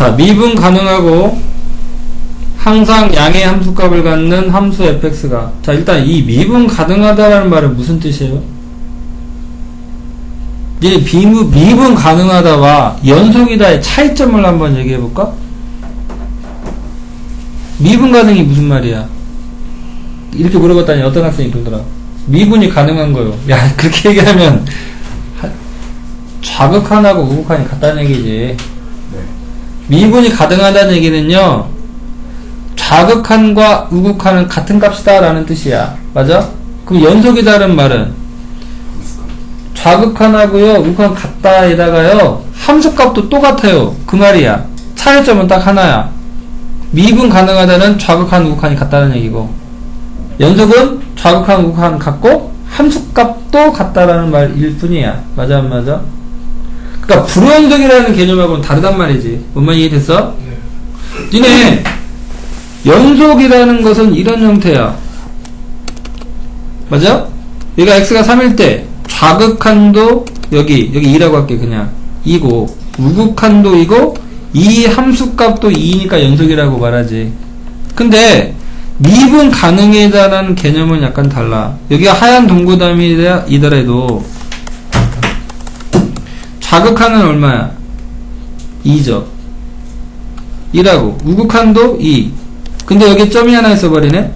자, 미분 가능하고 항상 양의 함수값을 갖는 함수 fx가 자, 일단 이 미분 가능하다라는 말은 무슨 뜻이에요? 이제 비무, 미분 가능하다와 연속이다의 차이점을 한번 얘기해 볼까? 미분 가능이 무슨 말이야? 이렇게 물어봤더니 어떤 학생이 그러더라. 미분이 가능한 거요. 야, 그렇게 얘기하면 하- 좌극한하고 우극한이 같다는 얘기지. 미분이 가능하다는 얘기는요, 좌극한과 우극한은 같은 값이다 라는 뜻이야. 맞아? 그럼 연속이다는 말은 좌극한하고요, 우극한 같다에다가요, 함수값도 똑같아요. 그 말이야. 차이점은 딱 하나야. 미분 가능하다는 좌극한, 우극한이 같다는 얘기고, 연속은 좌극한, 우극한 같고, 함수값도 같다라는 말일 뿐이야. 맞아, 안 맞아? 그니까, 불연속이라는 개념하고는 다르단 말이지. 뭔 말이 이해됐어? 니네, 연속이라는 것은 이런 형태야. 맞아? 얘가 x가 3일 때 좌극한도 여기 여기 2라고 할게 그냥 2고 우극한도 이고 이 함수값도 2니까 연속이라고 말하지. 근데 미분 가능이다라는 개념은 약간 달라. 여기가 하얀 동그라미이더라도 좌극한은 얼마야? 2죠. 2라고. 우극한도 2. 근데 여기 점이 하나 있어버리네?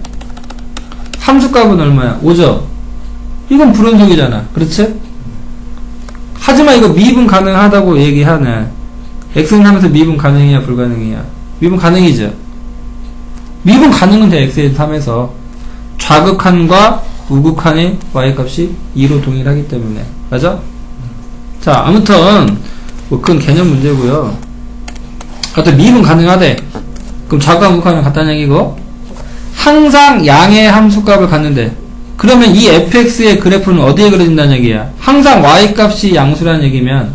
함수값은 얼마야? 5죠? 이건 불연속이잖아. 그렇지? 하지만 이거 미분 가능하다고 얘기하네. x는 하면서 미분 가능이냐, 불가능이냐. 미분 가능이죠? 미분 가능은 돼, x에 3에서. 좌극한과 우극한의 y값이 2로 동일하기 때문에. 맞아? 자, 아무튼, 뭐, 그건 개념 문제고요 하여튼 미분 가능하대. 그럼 좌극한 우극한은 같다는 얘기고, 항상 양의 함수값을 갖는데, 그러면 이 fx의 그래프는 어디에 그려진다는 얘기야? 항상 y값이 양수라는 얘기면,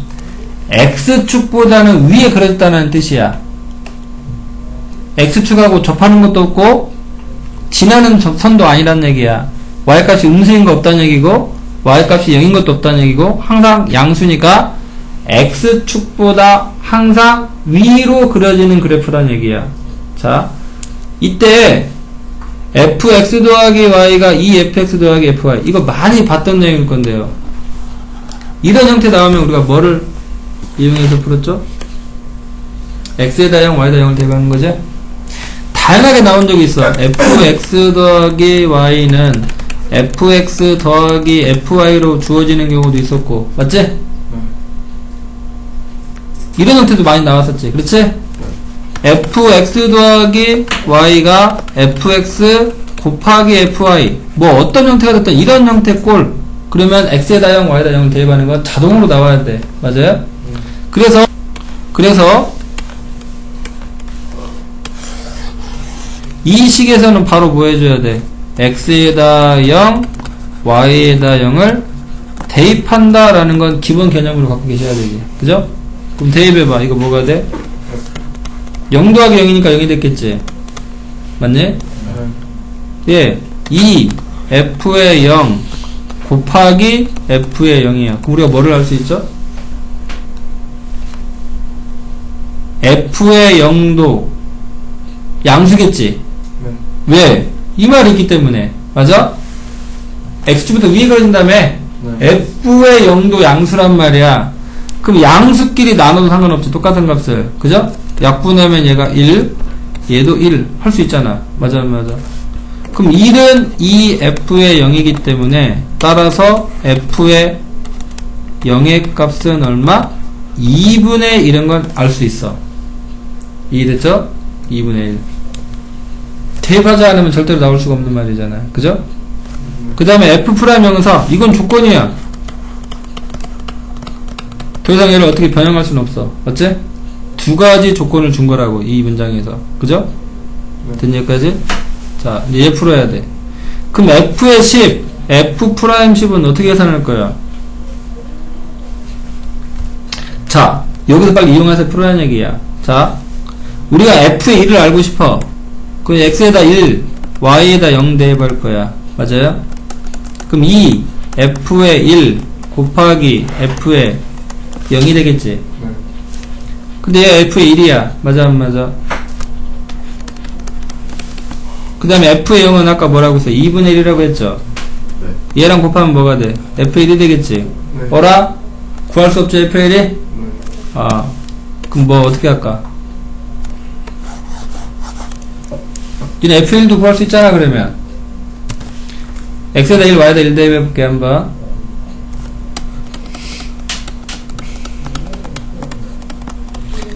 x축보다는 위에 그려졌다는 뜻이야. x축하고 접하는 것도 없고, 지나는 저- 선도 아니란 얘기야. y값이 음수인 거 없다는 얘기고, y값이 0인 것도 없다는 얘기고, 항상 양수니까, x축보다 항상 위로 그려지는 그래프란 얘기야. 자, 이때, fx 더하기 y가 2fx 더하기 fy. 이거 많이 봤던 내용일 건데요. 이런 형태 나오면 우리가 뭐를 이용해서 풀었죠? x에다 0, y에다 0을 대입하는 거지? 다양하게 나온 적이 있어. fx 더하기 y는 fx 더하기 fy로 주어지는 경우도 있었고, 맞지? 이런 형태도 많이 나왔었지. 그렇지? fx 더하기 y가 fx 곱하기 fy 뭐 어떤 형태가 됐든 이런 형태 꼴 그러면 x에다 0, y에다 0을 대입하는 건 자동으로 나와야 돼. 맞아요? 그래서 그래서 이 식에서는 바로 뭐 해줘야 돼? X에다 0, y에다 0을 대입한다라는 건 기본 개념으로 갖고 계셔야 되지. 그죠? 그럼 대입해봐. 이거 뭐가 돼? 0 더하기 0이니까 0이 됐겠지. 맞네? 예. 2 f의 0 곱하기 f의 0이야. 그럼 우리가 뭐를 할 수 있죠? f의 0도 양수겠지. 왜? 이 말이 있기 때문에. 맞아? x축부터 위에 그려진 다음에 f의 0도 양수란 말이야. 그럼 양수끼리 나눠도 상관없지. 똑같은 값을. 그죠? 약분하면 얘가 1, 얘도 1. 할 수 있잖아. 맞아, 맞아. 그럼 1은 2f의 0이기 때문에 따라서 f의 0의 값은 얼마? 2분의 1인 건 알 수 있어. 이해됐죠? 2분의 1. 대입하지 않으면 절대로 나올 수가 없는 말이잖아. 그죠? 그 다음에 f 프라임 명사. 이건 조건이야. 더 이상 얘를 어떻게 변형할 수는 없어. 맞지? 두 가지 조건을 준 거라고, 이 문장에서. 그죠? 된 얘기까지? 자, 이제 얘 풀어야 돼. 그럼 f의 10, f 프라임 10은 어떻게 계산할 거야? 자, 여기서 빨리 이용해서 풀어야 하는 얘기야. 자, 우리가 f의 1을 알고 싶어. 그럼 x에다 1, y에다 0 대입할 거야. 맞아요? 그럼 2, f의 1 곱하기 f의 0이 되겠지. 근데 얘 F의 1이야. 맞아, 안 맞아? 그 다음에 F의 0은 아까 뭐라고 했어? 2분의 1이라고 했죠? 네. 얘랑 곱하면 뭐가 돼? F의 1이 되겠지? 네. 어라? 구할 수 없죠, F의 1이? 네. 아, 그럼 뭐 어떻게 할까? 니네 F1도 구할 수 있잖아, 그러면. X에다 1, Y에다 1 대입해볼게, 한번.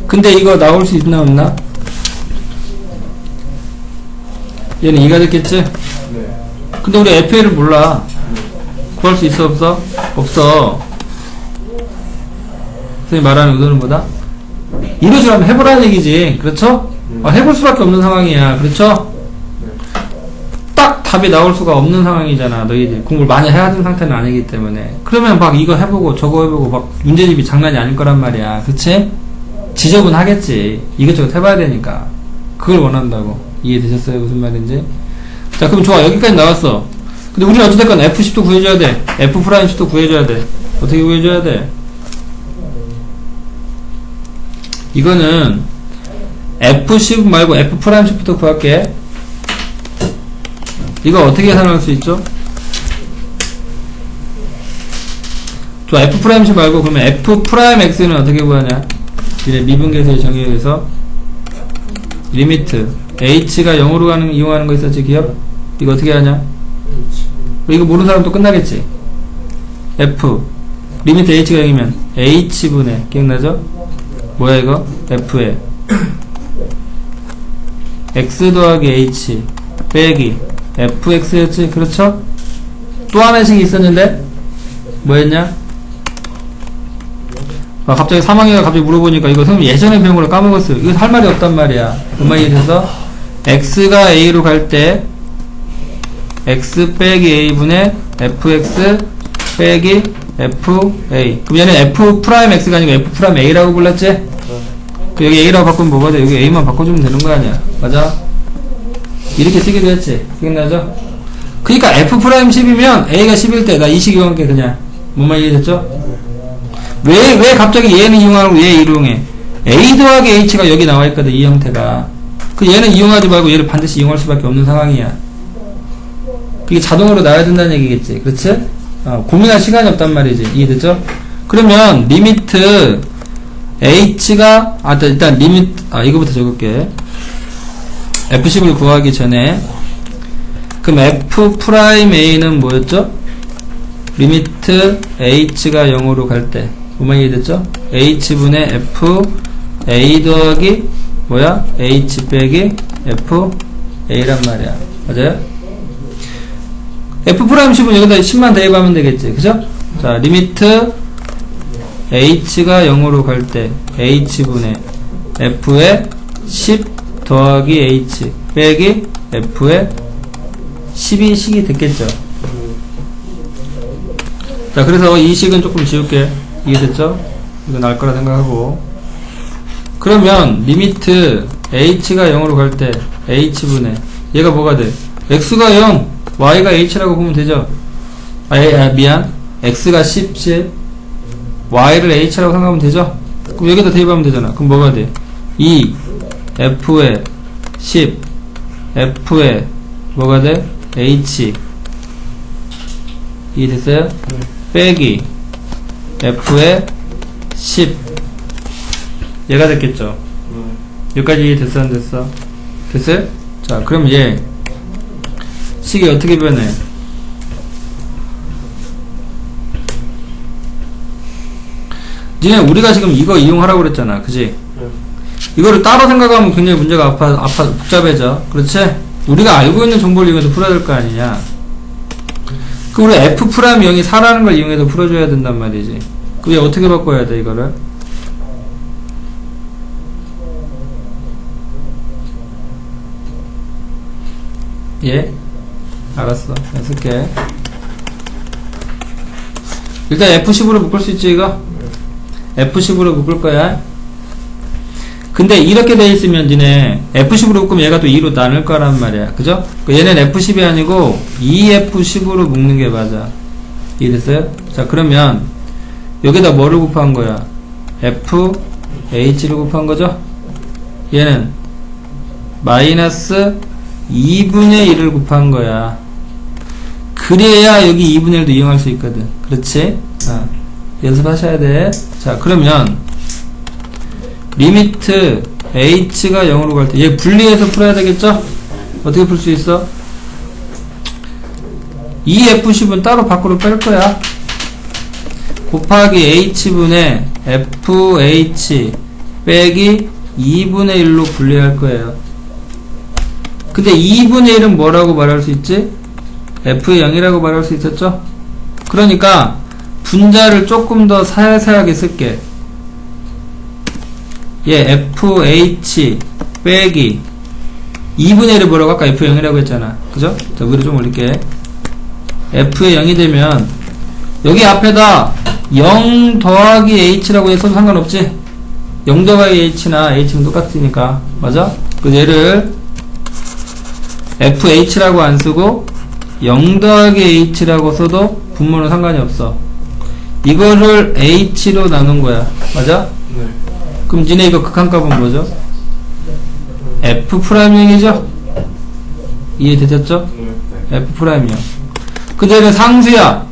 근데 이거 나올 수 있나, 없나? 얘는 2가 됐겠지? 네. 근데 우리 F1을 몰라. 구할 수 있어, 없어? 없어. 선생님 말하는 의도는 뭐다? 이루어질 한번 해보라는 얘기지. 그렇죠? 어, 해볼 수밖에 없는 상황이야. 그렇죠? 딱 답이 나올 수가 없는 상황이잖아. 너희들 공부를 많이 해야 되는 상태는 아니기 때문에. 그러면 막 이거 해보고 저거 해보고 막 문제집이 장난이 아닐 거란 말이야. 그치? 지적은 하겠지. 이것저것 해봐야 되니까. 그걸 원한다고. 이해되셨어요? 무슨 말인지? 자, 그럼 좋아. 여기까지 나왔어. 근데 우리는 어찌됐건 F10도 구해줘야 돼. F'10도 구해줘야 돼. 어떻게 구해줘야 돼? 이거는 F10 말고 F'10부터 구할게. 이거 어떻게 계산할 수 있죠? 좋아, F'10 말고 그러면 F'X는 어떻게 구하냐? 이제 미분계수의 정의에서 리미트 H가 0으로 가는, 이용하는 거 있었지, 기억? 이거 어떻게 하냐? 이거 모르는 사람 또 끝나겠지? F 리미트 H가 0이면 H분의 기억나죠? 뭐야 이거? F에 X 더하기 H 빼기 FX였지 그렇죠? 또 하나씩 있었는데 뭐였냐? 아, 갑자기 사망이가 갑자기 물어보니까 이거 선생님 예전에 배운 걸 까먹었어요 이거 할 말이 없단 말이야 음악이 돼서 X가 A로 갈 때 X 빼기 A분의 FX 빼기 FA 그럼 얘는 F 프라임 X가 아니고 F 프라임 A라고 불렀지? 그 여기 A라고 바꾸면 뭐가 돼? 여기 A만 바꿔주면 되는 거 아니야 맞아? 이렇게 쓰기도 했지 기억나죠? 그니까 F 프라임 10이면 A가 10일 때나 이 식 이용할게 그냥 뭔말 이해됐죠? 왜, 왜 갑자기 얘는 이용하고 얘 이용해? A 더하기 H가 여기 나와 있거든 이 형태가 그 얘는 이용하지 말고 얘를 반드시 이용할 수밖에 없는 상황이야 그게 자동으로 나와야 된다는 얘기겠지. 그렇지? 어, 고민할 시간이 없단 말이지. 이해됐죠? 그러면 리미트 h가 아 일단 리미트 아 이거부터 적을게. F10을 구하기 전에 그럼 f 프라임 a는 뭐였죠? 리미트 h가 0으로 갈 때. 뭐만 이해됐죠? h분의 f a 더하기 뭐야? h 빼기 f a란 말이야. 맞아요? F'10은 여기다 10만 대입하면 되겠지. 그죠? 자, 리미트 H가 0으로 갈 때 H분의 F의 10 더하기 H 빼기 F의 12 식이 됐겠죠. 자, 그래서 이 식은 조금 지울게. 이해됐죠? 이거 날 거라 생각하고. 그러면 리미트 H가 0으로 갈 때 H분의 얘가 뭐가 돼? X가 0 y가 h라고 보면 되죠. 아, 예, 아, 미안. x가 10, 10. y를 h라고 생각하면 되죠. 그럼 여기다 대입하면 되잖아. 그럼 뭐가 돼? 2 f에 10 f에 뭐가 돼? h 이해됐어요? 네. 빼기 f에 10 얘가 됐겠죠. 네. 여기까지 이해됐어 안 됐어? 됐어요? 자 그럼 얘 식이 어떻게 변해? 니네 우리가 지금 이거 이용하라고 그랬잖아 그지? 네. 이거를 따로 생각하면 굉장히 문제가 아파, 아파 복잡해져 그렇지? 우리가 알고 있는 정보를 이용해서 풀어야 될 거 아니냐 그 우리 F 프라임 0이 4라는 걸 이용해서 풀어줘야 된단 말이지 그게 어떻게 바꿔야 돼 이거를? 예? 알았어. 내가 쓸게. 일단 F10으로 묶을 수 있지, 이거? F10으로 묶을 거야. 근데 이렇게 돼 있으면 니네 F10으로 묶으면 얘가 또 2로 나눌 거란 말이야. 그죠? 그 얘는 F10이 아니고 2F10으로 묶는 게 맞아. 이해됐어요? 자, 그러면 여기다 뭐를 곱한 거야? F, h를 곱한 거죠 얘는 마이너스 2분의 1을 곱한 거야 그래야 여기 2분의 1도 이용할 수 있거든 그렇지? 아, 연습하셔야 돼 자 그러면 리미트 h가 0으로 갈 때 얘 분리해서 풀어야 되겠죠? 어떻게 풀 수 있어? 이 F10은 따로 밖으로 뺄 거야. 곱하기 H분의 FH 빼기 2분의 1로 분리할 거예요. 근데 2분의 1은 뭐라고 말할 수 있지? F0이라고 말할 수 있었죠? 그러니까 분자를 조금 더 살살하게 쓸게. 얘 FH 빼기 2분의 1을 뭐라고 아까 F0이라고 했잖아. 그죠? 자, 위로 좀 올릴게. F에 0이 되면 여기 앞에다 0 더하기 H라고 해서도 상관없지? 0 더하기 H나 H는 똑같으니까 맞아? 그 얘를 FH라고 안 쓰고 0 더하기 H라고 써도 분모는 상관이 없어 이거를 H로 나눈 거야 맞아? 네. 그럼 니네 이거 극한값은 뭐죠? F 프라임이죠? 이해되셨죠? 네. F 프라임이요. 그대로 상수야.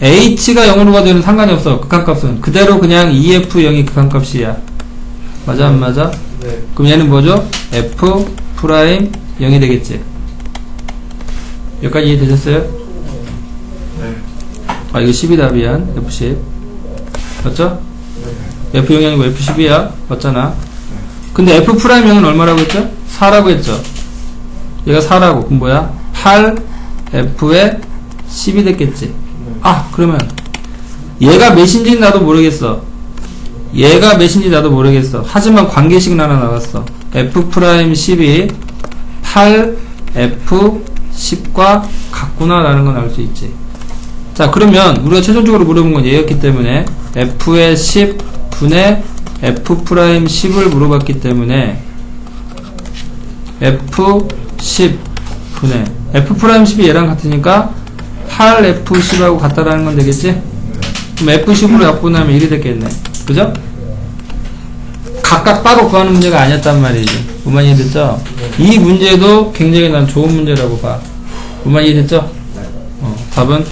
H가 0으로 가도 상관이 없어. 극한값은. 그대로 그냥 EF0이 극한값이야. 맞아, 안 맞아? 네. 그럼 얘는 뭐죠? F 프라임 0이 되겠지. 여기까지 이해되셨어요? 네. 아, 이거 10이 답이야. F10. 맞죠? 네. F0이 아니고 F10이야. 맞잖아. 근데 F 프라임 0은 얼마라고 했죠? 4라고 했죠? 얘가 4라고. 그럼 뭐야? 8 F에 10이 됐겠지. 아, 그러면 얘가 몇인지 나도 모르겠어. 얘가 몇인지 나도 모르겠어. 하지만 관계식은 하나 나왔어. F 프라임 10이 8 F 10과 같구나라는 건 알 수 있지. 자, 그러면 우리가 최종적으로 물어본 건 얘였기 때문에 F의 10 분의 F 프라임 10을 물어봤기 때문에 F 10 분의 F 프라임 10이 얘랑 같으니까 8 F 10하고 같다라는 건 되겠지? 그럼 F 10으로 약분하면 1이 됐겠네. 그죠? 각각 따로 구하는 문제가 아니었단 말이지. 무만 이해됐죠? 이 문제도 굉장히 난 좋은 문제라고 봐. 무만 이해됐죠? 어, 답은